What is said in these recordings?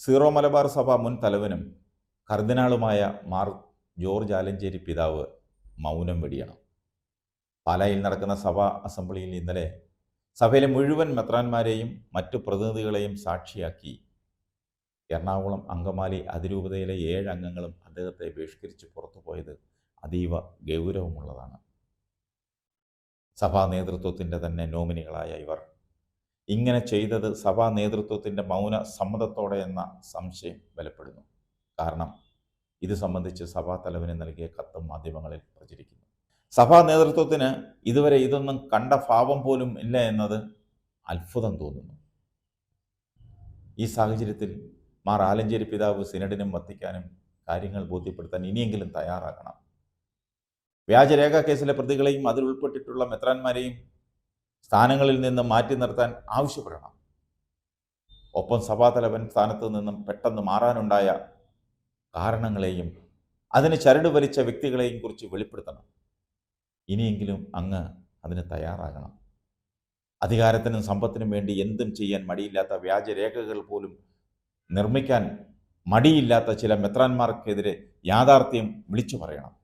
Zero Malabar സഭ മുൻ തലവനും കർദിനാളുമായ മാർ ജോർജ് ആലഞ്ചേരി പിതാവ് മൗനം വെടിയണം. പാലായിൽ നടക്കുന്ന സഭാ അസംബ്ലിയിൽ ഇന്നലെ സഭയിലെ മുഴുവൻ മെത്രാന്മാരെയും മറ്റു പ്രതിനിധികളെയും സാക്ഷിയാക്കി. എറണാകുളം അങ്കമാലി അതിരൂപതയിലെ ഏഴ് അംഗങ്ങളും അദ്ദേഹത്തെ ബഹിഷ്കരിച്ച് പുറത്തുപോയത് അതീവ ഗൗരവമുള്ളതാണ്. സഭാ നേതൃത്വത്തിന്റെ തന്നെ നോമിനികളായ ഇവർ ഇങ്ങനെ ചെയ്തത് സഭാ നേതൃത്വത്തിന്റെ മൗന സമ്മതത്തോടെ എന്ന സംശയം ബലപ്പെടുന്നു. കാരണം ഇത് സംബന്ധിച്ച് സഭാ തലവന് നൽകിയ കത്തും മാധ്യമങ്ങളിൽ പ്രചരിക്കുന്നു. സഭാ നേതൃത്വത്തിന് ഇതുവരെ ഇതൊന്നും കണ്ട ഭാവം പോലും ഇല്ല എന്നത് അത്ഭുതം തോന്നുന്നു. ഈ സാഹചര്യത്തിൽ മാർ ആലഞ്ചേരി പിതാവ് സിനഡിനും വത്തിക്കാനും കാര്യങ്ങൾ ബോധ്യപ്പെടുത്താൻ ഇനിയെങ്കിലും തയ്യാറാക്കണം വ്യാജരേഖ കേസിലെ പ്രതികളെയും അതിൽ ഉൾപ്പെട്ടിട്ടുള്ള മെത്രാന്മാരെയും സ്ഥാനങ്ങളിൽ നിന്ന് മാറ്റി നിർത്താൻ ആവശ്യപ്പെടണം. ഒപ്പം സഭാതലവൻ സ്ഥാനത്ത് നിന്നും പെട്ടെന്ന് മാറാനുണ്ടായ കാരണങ്ങളെയും അതിന് ചരട് വലിച്ച വ്യക്തികളെയും കുറിച്ച് വെളിപ്പെടുത്തണം. ഇനിയെങ്കിലും അങ്ങ് അതിന് തയ്യാറാകണം. അധികാരത്തിനും സമ്പത്തിനും വേണ്ടി എന്തും ചെയ്യാൻ മടിയില്ലാത്ത വ്യാജരേഖകൾ പോലും നിർമ്മിക്കാൻ മടിയില്ലാത്ത ചില മെത്രാന്മാർക്കെതിരെ യാഥാർത്ഥ്യം വിളിച്ചു പറയണം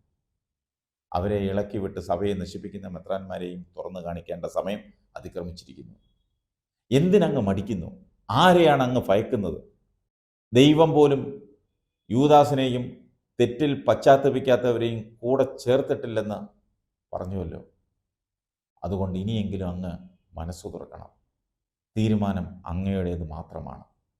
അവരെ ഇളക്കി വിട്ട് സഭയെ നശിപ്പിക്കുന്ന മെത്രാന്മാരെയും തുറന്നു കാണിക്കേണ്ട സമയം അതിക്രമിച്ചിരിക്കുന്നു. എന്തിനങ്ങ് മടിക്കുന്നു? ആരെയാണ് അങ്ങ് ഭയക്കുന്നത്? ദൈവം പോലും യൂദാസിനെയും തെറ്റിൽ പശ്ചാത്തപിക്കാത്തവരെയും കൂടെ ചേർത്തിട്ടില്ലെന്ന് പറഞ്ഞുവല്ലോ. അതുകൊണ്ട് ഇനിയെങ്കിലും അങ്ങ് മനസ്സു തുറക്കണം. തീരുമാനം അങ്ങയുടേത് മാത്രമാണ്.